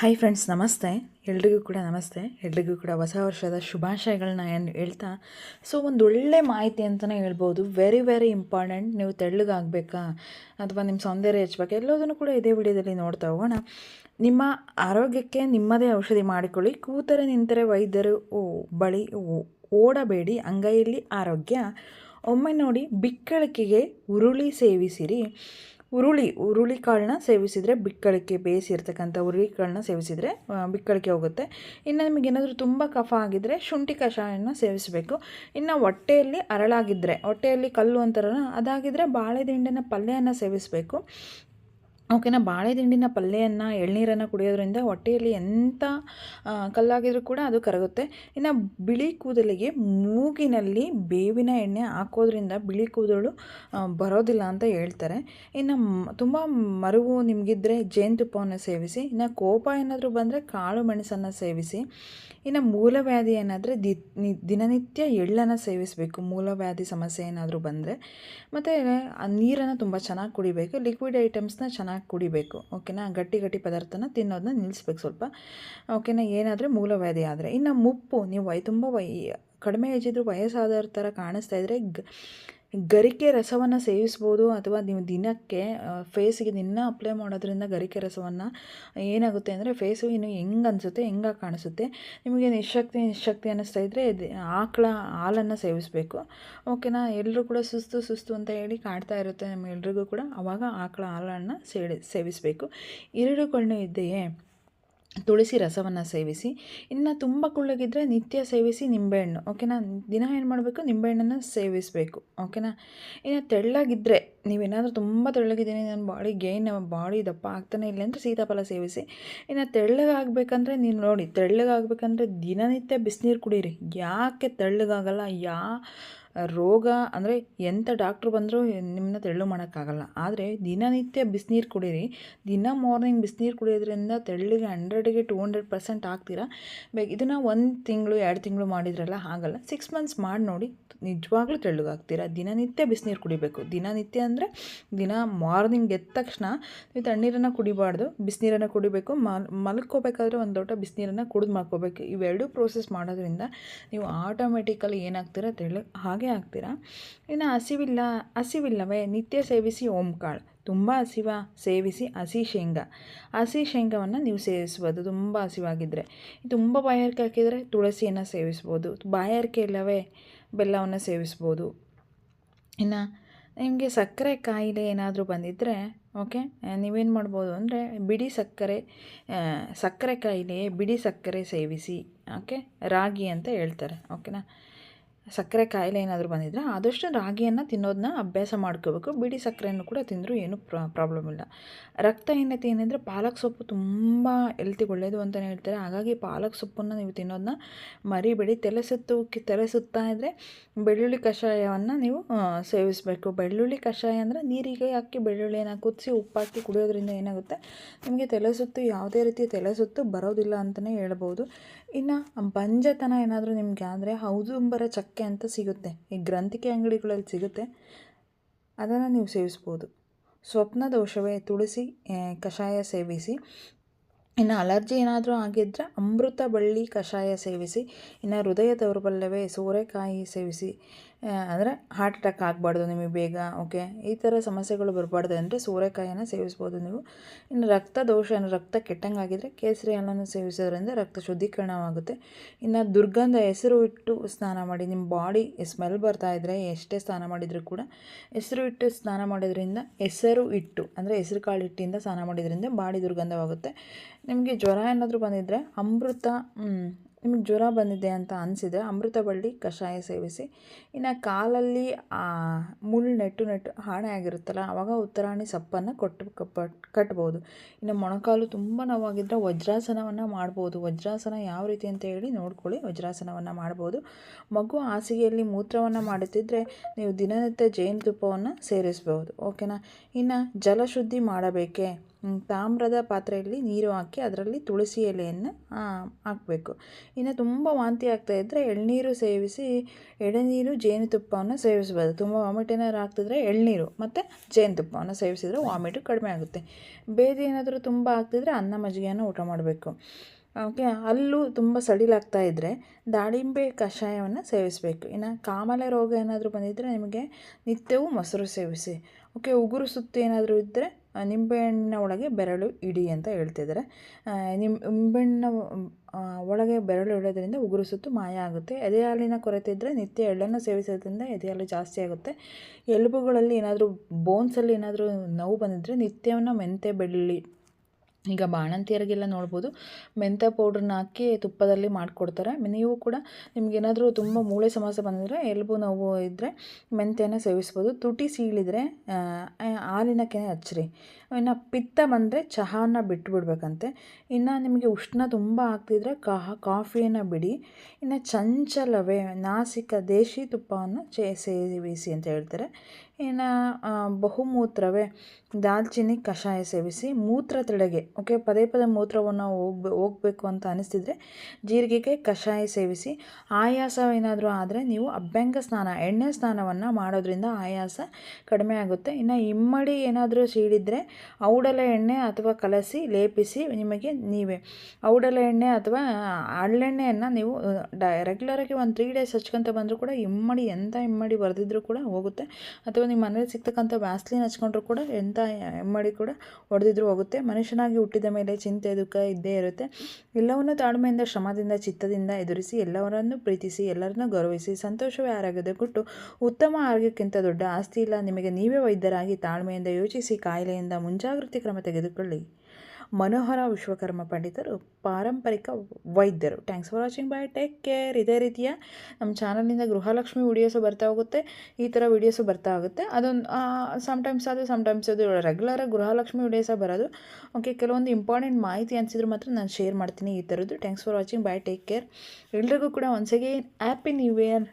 Hi friends ನಮಸ್ತೆ. ಎಲ್ರಿಗೂ ಕೂಡ ನಮಸ್ತೆ. ಎಲ್ರಿಗೂ ಕೂಡ ಹೊಸ ವರ್ಷದ ಶುಭಾಶಯಗಳನ್ನ ಏನು ಹೇಳ್ತಾ ಸೊ ಒಂದು ಒಳ್ಳೆ ಮಾಹಿತಿ ಅಂತಲೇ ಹೇಳ್ಬೋದು. ವೆರಿ ವೆರಿ ಇಂಪಾರ್ಟೆಂಟ್ ನೀವು ತೆಳ್ಳಗಾಗಬೇಕಾ? ಅಥವಾ ನಿಮ್ಮ ಸೌಂದರ್ಯ ಹೆಚ್ಚಬೇಕಾ? ಎಲ್ಲದನ್ನು ಕೂಡ ಇದೇ ವಿಡಿಯೋದಲ್ಲಿ ನೋಡ್ತಾ ಹೋಗೋಣ. ನಿಮ್ಮ ಆರೋಗ್ಯಕ್ಕೆ ನಿಮ್ಮದೇ ಔಷಧಿ ಮಾಡಿಕೊಳ್ಳಿ. ಕೂತರೆ, ನಿಂತರೆ, ವೈದ್ಯರು ಬಳಿ ಓಡಬೇಡಿ. ಅಂಗೈಯಲ್ಲಿ ಆರೋಗ್ಯ. ಒಮ್ಮೆ ನೋಡಿ ಬಿಕ್ಕಳಿಕೆಗೆ ಉರುಳಿ ಸೇವಿಸಿರಿ. ಉರುಳಿ ಉರುಳಿ ಕಾಳನ್ನ ಸೇವಿಸಿದರೆ ಬಿಕ್ಕಳಿಕೆ ಬೇಯಿಸಿರ್ತಕ್ಕಂಥ ಉರುಳಿ ಕಾಳನ್ನ ಸೇವಿಸಿದರೆ ಬಿಕ್ಕಳಿಕೆ ಹೋಗುತ್ತೆ. ಇನ್ನು ನಿಮಗೆ ಏನಾದರೂ ತುಂಬ ಕಫ ಆಗಿದ್ದರೆ ಶುಂಠಿ ಕಷಾಯನ ಸೇವಿಸಬೇಕು. ಇನ್ನು ಹೊಟ್ಟೆಯಲ್ಲಿ ಅರಳಾಗಿದ್ದರೆ ಹೊಟ್ಟೆಯಲ್ಲಿ ಕಲ್ಲು ಅಂತಾರಲ್ಲ ಅದಾಗಿದ್ದರೆ ಬಾಳೆದಿಂಡಿನ ಪಲ್ಯನ ಸೇವಿಸಬೇಕು. ಓಕೆನಾ ಬಾಳೆದಿಂಡಿನ ಪಲ್ಯವನ್ನು ಎಳ್ನೀರನ್ನು ಕುಡಿಯೋದ್ರಿಂದ ಹೊಟ್ಟೆಯಲ್ಲಿ ಎಂಥ ಕಲ್ಲಾಗಿದ್ರೂ ಕೂಡ ಅದು ಕರಗುತ್ತೆ. ಇನ್ನು ಬಿಳಿ ಕೂದಲಿಗೆ ಮೂಗಿನಲ್ಲಿ ಬೇವಿನ ಎಣ್ಣೆ ಹಾಕೋದ್ರಿಂದ ಬಿಳಿ ಕೂದಲು ಬರೋದಿಲ್ಲ ಅಂತ ಹೇಳ್ತಾರೆ. ಇನ್ನು ತುಂಬ ಮರುವು ನಿಮಗಿದ್ರೆ ಜೇನುತುಪ್ಪವನ್ನು ಸೇವಿಸಿ, ಇನ್ನು ಕೋಪ ಏನಾದರೂ ಬಂದರೆ ಕಾಳು ಮೆಣಸನ್ನು ಸೇವಿಸಿ, ಇನ್ನು ಮೂಲವ್ಯಾಧಿ ಏನಾದರೆ ದಿ ದಿನನಿತ್ಯ ಎಳ್ಳನ್ನು ಸೇವಿಸಬೇಕು. ಮೂಲವ್ಯಾಧಿ ಸಮಸ್ಯೆ ಏನಾದರೂ ಬಂದರೆ, ಮತ್ತು ನೀರನ್ನು ತುಂಬ ಚೆನ್ನಾಗಿ ಕುಡಿಬೇಕು. ಲಿಕ್ವಿಡ್ ಐಟಮ್ಸ್ನ ಚೆನ್ನಾಗಿ ಕುಡಿಬೇಕು, ಓಕೆನಾ? ಗಟ್ಟಿ ಗಟ್ಟಿ ಪದಾರ್ಥನ ತಿನ್ನೋದನ್ನ ನಿಲ್ಲಿಸ್ಬೇಕು ಸ್ವಲ್ಪ. ಓಕೆನಾ? ಏನಾದರೆ ಮೂಲವ್ಯಾಧಿ ಆದರೆ. ಇನ್ನು ಮುಪ್ಪು, ನೀವು ತುಂಬ ವೈ ಕಡಿಮೆ ಏಜಿದ್ರು ವಯಸ್ಸಾದವ್ರ ಥರ ಕಾಣಿಸ್ತಾ ಇದ್ದರೆ ಗ ಗರಿಕೆ ರಸವನ್ನು ಸೇವಿಸ್ಬೋದು ಅಥವಾ ನೀವು ದಿನಕ್ಕೆ ಫೇಸಿಗೆ ದಿನ ಅಪ್ಲೈ ಮಾಡೋದ್ರಿಂದ ಗರಿಕೆ ರಸವನ್ನು ಏನಾಗುತ್ತೆ ಅಂದರೆ ಫೇಸು ಇನ್ನು ಹೆಂಗೆ ಅನಿಸುತ್ತೆ, ಹೆಂಗೆ ಕಾಣಿಸುತ್ತೆ? ನಿಮಗೆ ನಿಶಕ್ತಿ ನಿಶಕ್ತಿ ಅನ್ನಿಸ್ತಾ ಇದ್ದರೆ ಆಕಳ, ಹಾಲನ್ನು ಸೇವಿಸಬೇಕು. ಓಕೆನಾ ಎಲ್ಲರೂ ಕೂಡ ಸುಸ್ತು ಸುಸ್ತು ಅಂತ ಹೇಳಿ ಕಾಡ್ತಾ ಇರುತ್ತೆ ನಮ್ಮೆಲ್ರಿಗೂ ಕೂಡ. ಆವಾಗ ಆಕಳ, ಹಾಲನ್ನು ಸೇಡಿ, ಸೇವಿಸಬೇಕು. ಇರುಳುಗಣ್ಣು ಇದೆಯೇ ತುಳಸಿ ರಸವನ್ನು ಸೇವಿಸಿ, ಇನ್ನು ತುಂಬ ಕುಳ್ಳಗಿದ್ರೆ ನಿತ್ಯ ಸೇವಿಸಿ ನಿಂಬೆಹಣ್ಣು. ಓಕೆನಾ ದಿನ ಏನು ಮಾಡಬೇಕು? ನಿಂಬೆಹಣ್ಣನ್ನು ಸೇವಿಸಬೇಕು. ಓಕೆನಾ ಇನ್ನು ತೆಳ್ಳಗಿದ್ದರೆ ನೀವೇನಾದರೂ ತುಂಬ ತೆಳ್ಳಗಿದ್ದೀನಿ ನನ್ನ ಬಾಡಿ ಗೇನ್ ಬಾಡಿ ದಪ್ಪ ಆಗ್ತಾನೆ ಇಲ್ಲ ಅಂದರೆ ಸೀತಾಫಲ ಸೇವಿಸಿ, ಇನ್ನು ತೆಳ್ಳಗಾಗಬೇಕಂದ್ರೆ ನೀವು ನೋಡಿ, ತೆಳ್ಳಗಾಗಬೇಕಂದ್ರೆ ದಿನನಿತ್ಯ ಬಿಸಿನೀರು ಕುಡೀರಿ. ಯಾಕೆ ತೆಳ್ಳಗಾಗಲ್ಲ? ಯಾ ರೋಗ ಅಂದರೆ ಎಂಥ ಡಾಕ್ಟ್ರು ಬಂದರೂ ನಿಮ್ಮನ್ನ ತೆಳ್ಳು ಮಾಡೋಕ್ಕಾಗಲ್ಲ. ಆದರೆ ದಿನನಿತ್ಯ ಬಿಸಿನೀರು ಕುಡೀರಿ. ದಿನ ಮಾರ್ನಿಂಗ್ ಬಿಸಿನೀರು ಕುಡಿಯೋದ್ರಿಂದ ತೆಳ್ಳಿಗೆ ಹಂಡ್ರೆಡ್ಗೆ ಟು ಹಂಡ್ರೆಡ್ ಪರ್ಸೆಂಟ್ ಆಗ್ತೀರಾ? ಬೇಕು ಇದನ್ನು ಒಂದು ತಿಂಗಳು, ಎರಡು ತಿಂಗಳು ಮಾಡಿದ್ರಲ್ಲ ಆಗಲ್ಲ ಸಿಕ್ಸ್ ಮಂತ್ಸ್ ಮಾಡಿ ನೋಡಿ ನಿಜವಾಗ್ಲೂ ತೆಳ್ಳಗಾಗ್ತೀರಾ? ದಿನನಿತ್ಯ ಬಿಸಿನೀರು ಕುಡಿಬೇಕು. ದಿನನಿತ್ಯ ಅಂದರೆ ದಿನ ಮಾರ್ನಿಂಗ್ ಎದ್ದ ತಕ್ಷಣ ನೀವು ತಣ್ಣೀರನ್ನು ಕುಡಿಬಾರ್ದು, ಬಿಸಿನೀರನ್ನು ಕುಡಿಬೇಕು. ಮಲ್, ಮಲ್ಕೋಬೇಕಾದ್ರೆ ಒಂದು ಲೋಟ ಬಿಸಿನೀರನ್ನು ಕುಡಿದು ಮಾಡ್ಕೋಬೇಕು ಇವೆರಡೂ ಪ್ರೋಸೆಸ್ ಮಾಡೋದ್ರಿಂದ ನೀವು ಆಟೋಮೆಟಿಕಲಿ ಏನಾಗ್ತೀರಾ? ತೆಳ್ಳು ಹಾಗೆ ಆಗ್ತೀರಾ ಇನ್ನು ಹಸಿವಿಲ್ಲ, ಹಸಿವಿಲ್ಲವೇ? ನಿತ್ಯ ಸೇವಿಸಿ ಓಂಕಾಳು ತುಂಬ ಹಸಿವ ಸೇವಿಸಿ ಹಸಿ ಶೇಂಗಾ. ಹಸಿ ಶೇಂಗಾವನ್ನು ನೀವು ಸೇವಿಸ್ಬೋದು. ತುಂಬ ಹಸಿವಾಗಿದ್ದರೆ ತುಂಬ ಬಾಯಾರಿಕೆ ಹಾಕಿದರೆ ತುಳಸಿಯನ್ನು ಸೇವಿಸ್ಬೋದು. ಬಾಯಾರಿಕೆ ಇಲ್ಲವೇ? ಬೆಲ್ಲವನ್ನು ಸೇವಿಸ್ಬೋದು. ಇನ್ನು ನಿಮಗೆ ಸಕ್ಕರೆ ಕಾಯಿಲೆ ಏನಾದರೂ ಬಂದಿದ್ದರೆ ಓಕೆ, ನೀವೇನು ಮಾಡ್ಬೋದು ಅಂದರೆ ಬಿಡಿ ಸಕ್ಕರೆ ಸಕ್ಕರೆ ಕಾಯಿಲೆ ಬಿಡಿ ಸಕ್ಕರೆ ಸೇವಿಸಿ, ಓಕೆ, ರಾಗಿ ಅಂತ ಹೇಳ್ತಾರೆ, ಓಕೆನಾ? ಸಕ್ಕರೆ ಕಾಯಿಲೆ ಏನಾದರೂ ಬಂದಿದ್ದರೆ ಆದಷ್ಟು ರಾಗಿಯನ್ನು ತಿನ್ನೋದನ್ನ ಅಭ್ಯಾಸ ಮಾಡ್ಕೋಬೇಕು. ಬಿಡಿ ಸಕ್ಕರೆಯನ್ನು ಕೂಡ ತಿಂದರೂ ಏನೂ ಪ್ರಾಬ್ಲಮ್ ಇಲ್ಲ. ರಕ್ತಹೀನತೆ ಏನಂದರೆ ಪಾಲಕ್ ಸೊಪ್ಪು ತುಂಬ ಹೆಲ್ತಿಗೆ ಒಳ್ಳೆಯದು ಅಂತಲೇ ಹೇಳ್ತಾರೆ. ಹಾಗಾಗಿ ಪಾಲಕ್ ಸೊಪ್ಪನ್ನು ನೀವು ತಿನ್ನೋದನ್ನ ಮರಿಬೇಡಿ. ತಲೆ ಸುತ್ತು, ತಲೆ ಸುತ್ತಾ ಇದ್ದರೆ ಬೆಳ್ಳುಳ್ಳಿ ಕಷಾಯವನ್ನು ನೀವು ಸೇವಿಸಬೇಕು. ಬೆಳ್ಳುಳ್ಳಿ ಕಷಾಯ ಅಂದರೆ ನೀರಿಗೆ ಹಾಕಿ ಬೆಳ್ಳುಳ್ಳಿಯನ್ನು ಕುದಿಸಿ ಉಪ್ಪಾಕಿ ಕುಡಿಯೋದ್ರಿಂದ ಏನಾಗುತ್ತೆ? ನಿಮಗೆ ತಲೆ ಸುತ್ತು ಯಾವುದೇ ರೀತಿಯ ತಲೆ ಸುತ್ತು ಬರೋದಿಲ್ಲ ಅಂತಲೇ ಹೇಳ್ಬೋದು. ಇನ್ನು ಬಂಜತನ ಏನಾದರೂ ನಿಮಗೆ ಆದರೆ ಹೌದುಂಬರ ಚಕ್ಕೆ ಅಂತ ಸಿಗುತ್ತೆ. ಈ ಗ್ರಂಥಿಕೆ ಅಂಗಡಿಗಳಲ್ಲಿ ಸಿಗುತ್ತೆ. ಅದನ್ನು ನೀವು ಸೇವಿಸ್ಬೋದು. ಸ್ವಪ್ನ ದೋಷವೇ ತುಳಸಿ ಕಷಾಯ ಸೇವಿಸಿ. ಇನ್ನು ಅಲರ್ಜಿ ಏನಾದರೂ ಆಗಿದ್ದರೆ ಅಮೃತ ಬಳ್ಳಿ ಕಷಾಯ ಸೇವಿಸಿ. ಇನ್ನು ಹೃದಯ ದೌರ್ಬಲ್ಯವೇ ಸೋರೆಕಾಯಿ ಸೇವಿಸಿ. ಅಂದರೆ ಹಾರ್ಟ್ ಅಟ್ಯಾಕ್ ಆಗಬಾರ್ದು ನಿಮಗೆ ಬೇಗ ಓಕೆ ಈ ಥರ ಸಮಸ್ಯೆಗಳು ಬರಬಾರ್ದು ಅಂದರೆ ಸೋರೆಕಾಯಿಯನ್ನು ಸೇವಿಸ್ಬೋದು ನೀವು. ಇನ್ನು ರಕ್ತ ದೋಷ ಏನು ರಕ್ತ ಕೆಟ್ಟಂಗೆ ಆಗಿದ್ದರೆ ಕೇಸರಿ ಹಣ್ಣನ್ನು ಸೇವಿಸೋದ್ರಿಂದ ರಕ್ತ ಶುದ್ಧೀಕರಣವಾಗುತ್ತೆ. ಇನ್ನು ದುರ್ಗಂಧ ಹೆಸರು ಇಟ್ಟು ಸ್ನಾನ ಮಾಡಿ, ನಿಮ್ಮ ಬಾಡಿ ಸ್ಮೆಲ್ ಬರ್ತಾ ಇದ್ದರೆ ಎಷ್ಟೇ ಸ್ನಾನ ಮಾಡಿದರೂ ಕೂಡ ಹೆಸರು ಇಟ್ಟು ಸ್ನಾನ ಮಾಡೋದ್ರಿಂದ ಹೆಸರು ಇಟ್ಟು, ಅಂದರೆ ಹೆಸರು ಕಾಳು ಹಿಟ್ಟಿಂದ ಸ್ನಾನ ಮಾಡಿದ್ರಿಂದ ಬಾಡಿ ದುರ್ಗಂಧವಾಗುತ್ತೆ. ನಿಮಗೆ ಜ್ವರ ಏನಾದರೂ ಬಂದಿದ್ದರೆ ಅಮೃತ ನಿಮಗೆ ಜ್ವರ ಬಂದಿದೆ ಅಂತ ಅನಿಸಿದರೆ ಅಮೃತ ಬಳ್ಳಿ ಕಷಾಯ ಸೇವಿಸಿ. ಇನ್ನು ಕಾಲಲ್ಲಿ ಮುಳ್ಳು ನೆಟ್ಟು ನೆಟ್ಟು ಹಾಣೆ ಆಗಿರುತ್ತಲ್ಲ ಆವಾಗ ಉತ್ತರಾಣಿ ಸಪ್ಪನ್ನು ಕೊಟ್ಟು ಕಟ್ಬೋದು. ಇನ್ನು ಮೊಣಕಾಲು ತುಂಬ ನೋವಾಗಿದ್ದರೆ ವಜ್ರಾಸನವನ್ನು ಮಾಡ್ಬೋದು. ವಜ್ರಾಸನ ಯಾವ ರೀತಿ ಅಂತ ಹೇಳಿ ನೋಡ್ಕೊಳ್ಳಿ. ವಜ್ರಾಸನವನ್ನು ಮಾಡ್ಬೋದು. ಮಗು ಹಾಸಿಗೆಯಲ್ಲಿ ಮೂತ್ರವನ್ನು ಮಾಡುತ್ತಿದ್ದರೆ ನೀವು ದಿನನಿತ್ಯ ಜೇನುತುಪ್ಪವನ್ನು ಸೇರಿಸ್ಬೋದು. ಓಕೆನಾ? ಇನ್ನು ಜಲಶುದ್ಧಿ ಮಾಡಬೇಕೇ? ತಾಮ್ರದ ಪಾತ್ರೆಯಲ್ಲಿ ನೀರು ಹಾಕಿ ಅದರಲ್ಲಿ ತುಳಸಿ ಎಲೆಯನ್ನು ಹಾಕಬೇಕು. ಇನ್ನು ತುಂಬ ವಾಂತಿ ಆಗ್ತಾ ಇದ್ದರೆ ಎಳ್ನೀರು ಸೇವಿಸಿ, ಎಳನೀರು ಜೇನುತುಪ್ಪವನ್ನು ಸೇವಿಸ್ಬೋದು. ತುಂಬ ವಾಮಿಟ್ ಏನಾದ್ರು ಆಗ್ತಿದ್ರೆ ಎಳ್ನೀರು ಮತ್ತು ಜೇನುತುಪ್ಪವನ್ನು ಸೇವಿಸಿದರೆ ವಾಮಿಟು ಕಡಿಮೆ ಆಗುತ್ತೆ. ಬೇದಿ ಏನಾದರೂ ತುಂಬ ಆಗ್ತಿದ್ರೆ ಅನ್ನ ಮಜ್ಜಿಗೆಯನ್ನು ಊಟ ಮಾಡಬೇಕು. ಓಕೆ ಅಲ್ಲೂ ತುಂಬ ಸಡಿಲಾಗ್ತಾ ಇದ್ದರೆ ದಾಳಿಂಬೆ ಕಷಾಯವನ್ನು ಸೇವಿಸಬೇಕು. ಇನ್ನು ಕಾಮಾಲೆ ರೋಗ ಏನಾದರೂ ಬಂದಿದ್ದರೆ ನಿಮಗೆ ನಿತ್ಯವೂ ಮೊಸರು ಸೇವಿಸಿ. ಓಕೆ, ಉಗುರು ಸುತ್ತು ಏನಾದರೂ ಇದ್ದರೆ ನಿಂಬೆಹಣ್ಣಿನ ಒಳಗೆ ಬೆರಳು ಇಡಿ ಅಂತ ಹೇಳ್ತಿದ್ದಾರೆ. ನಿಂಬೆಹಣ್ಣಿನ ಒಳಗೆ ಬೆರಳು ಇಡೋದ್ರಿಂದ ಉಗುರು ಸುತ್ತು ಮಾಯ ಆಗುತ್ತೆ. ಎದೆ ಹಾಲಿನ ಕೊರತೆ ಇದ್ದರೆ ನಿತ್ಯ ಎಳ್ಳನ್ನು ಸೇವಿಸೋದ್ರಿಂದ ಎದೆ ಹಾಲು ಜಾಸ್ತಿ ಆಗುತ್ತೆ. ಎಲುಬುಗಳಲ್ಲಿ ಏನಾದರೂ ಬೋನ್ಸಲ್ಲಿ ಏನಾದರೂ ನೋವು ಬಂದಿದ್ದರೆ ನಿತ್ಯವನ್ನು ಮೆಂತೆ, ಬೆಳ್ಳುಳ್ಳಿ ಈಗ ಬಾಣಂತಿಯರಿಗೆಲ್ಲ ನೋಡ್ಬೋದು. ಮೆಂತ್ಯ ಪೌಡ್ರನ್ನ ಹಾಕಿ ತುಪ್ಪದಲ್ಲಿ ಮಾಡಿಕೊಡ್ತಾರೆ. ನೀವು ಕೂಡ ನಿಮಗೇನಾದರೂ ತುಂಬ ಮೂಳೆ ಸಮಸ್ಯೆ ಬಂದಿದ್ರೆ ಎಲುಬು ನೋವು ಇದ್ದರೆ ಮೆಂತ್ಯನ ಸೇವಿಸ್ಬೋದು. ತುಟಿ ಸೀಳಿದರೆ ಹಾಲಿನ ಕೆನೆ ಹಚ್ಚಿರಿ ಇನ್ನು ಪಿತ್ತ ಬಂದರೆ ಚಹಾನ ಬಿಟ್ಟು ಬಿಡಬೇಕಂತೆ ಇನ್ನು ನಿಮಗೆ ಉಷ್ಣ ತುಂಬ ಆಗ್ತಿದ್ರೆ ಕಹ, ಕಾಫಿಯನ್ನು ಬಿಡಿ. ಇನ್ನು ಚಂಚಲವೇ, ನಾಸಿಕ, ದೇಶಿ ತುಪ್ಪವನ್ನು ಚೇ, ಸೇವಿಸಿ ಅಂತ ಹೇಳ್ತಾರೆ. ಇನ್ನು ಬಹುಮೂತ್ರವೇ? ದಾಲ್ಚಿನ್ನಿ ಕಷಾಯ ಸೇವಿಸಿ ಮೂತ್ರ ತಡೆಗೆ, ಓಕೆ? ಪದೇ ಪದೇ ಮೂತ್ರವನ್ನು ಹೋಗ್ಬೆ, ಹೋಗಬೇಕು ಅಂತ ಅನಿಸ್ತಿದ್ರೆ ಜೀರಿಗೆಗೆ ಕಷಾಯ ಸೇವಿಸಿ ಆಯಾಸ ಏನಾದರೂ ಆದರೆ ನೀವು ಅಭ್ಯಂಗ ಸ್ನಾನ, ಎಣ್ಣೆ ಸ್ನಾನವನ್ನು ಮಾಡೋದ್ರಿಂದ ಆಯಾಸ ಕಡಿಮೆ ಆಗುತ್ತೆ. ಇನ್ನು ಇಮ್ಮಡಿ ಏನಾದರೂ ಸೀಳಿದರೆ ಔಡಲ ಎಣ್ಣೆ ಅಥವಾ ಕಲಸಿ ಲೇಪಿಸಿ ನಿಮಗೆ ನೀವೇ. ಔಡಲ ಎಣ್ಣೆ ಅಥವಾ ಹಳ್ಳೆಣ್ಣೆಯನ್ನು ನೀವು ಡ ರೆಗ್ಯುಲರಾಗಿ ಒಂದು ತ್ರೀ ಡೇಸ್ ಹಚ್ಕೊಂತ ಬಂದರೂ ಕೂಡ ಇಮ್ಮಡಿ ಎಂಥ ಇಮ್ಮಡಿ ಬರೆದಿದ್ರೂ ಕೂಡ ಹೋಗುತ್ತೆ. ಅಥವಾ ನಿಮ್ಮ ಮನೇಲಿ ಸಿಗ್ತಕ್ಕಂಥ ವ್ಯಾಸ್ಲಿನ್ ಹಚ್ಕೊಂಡ್ರು ಕೂಡ ಎಂಥ ಎಮ್ಮಡಿ ಕೂಡ ಹೊಡೆದಿದ್ರು ಹೋಗುತ್ತೆ. ಮನುಷ್ಯನಾಗಿ ಹುಟ್ಟಿದ ಮೇಲೆ ಚಿಂತೆ, ದುಃಖ ಇದ್ದೇ ಇರುತ್ತೆ. ಎಲ್ಲವನ್ನು ತಾಳ್ಮೆಯಿಂದ, ಶ್ರಮದಿಂದ, ಚಿತ್ತದಿಂದ ಎದುರಿಸಿ, ಎಲ್ಲವರನ್ನು ಪ್ರೀತಿಸಿ, ಎಲ್ಲರನ್ನೂ ಗೌರವಿಸಿ, ಸಂತೋಷವೇ ಆರೋಗ್ಯದ ಕೊಟ್ಟು ಉತ್ತಮ ಆರೋಗ್ಯಕ್ಕಿಂತ ದೊಡ್ಡ ಆಸ್ತಿ ಇಲ್ಲ. ನಿಮಗೆ ನೀವೇ ವೈದ್ಯರಾಗಿ ತಾಳ್ಮೆಯಿಂದ ಯೋಚಿಸಿ, ಕಾಯಿಲೆಯಿಂದ ಮುಂಜಾಗ್ರತೆ ಕ್ರಮ ತೆಗೆದುಕೊಳ್ಳಿ. ಮನೋಹರ ವಿಶ್ವಕರ್ಮ ಪಂಡಿತರು, ಪಾರಂಪರಿಕ ವೈದ್ಯರು. Thanks for watching bye take care ಇದೇ ರೀತಿಯ ನಮ್ಮ ಚಾನಲ್ನಿಂದ ಗೃಹಲಕ್ಷ್ಮಿ ವಿಡಿಯೋಸು ಬರ್ತಾ ಹೋಗುತ್ತೆ. ಈ ಥರ ವಿಡಿಯೋಸು ಬರ್ತಾ ಹೋಗುತ್ತೆ. ಅದೊಂದು ಸಮ್ಟೈಮ್ಸ್ ಅದು ಸಮ್ಟೈಮ್ಸ್ ಅದು. ರೆಗ್ಯುಲರಾಗಿ ಗೃಹಲಕ್ಷ್ಮಿ ವಿಡಿಯೋಸೇ ಬರೋದು. ಓಕೆ ಕೆಲವೊಂದು ಇಂಪಾರ್ಟೆಂಟ್ ಮಾಹಿತಿ ಅನಿಸಿದ್ರು ಮಾತ್ರ ನಾನು ಶೇರ್ ಮಾಡ್ತೀನಿ ಈ ಥರದ್ದು thanks for watching bye take care ಎಲ್ರಿಗೂ ಕೂಡ once again happy new year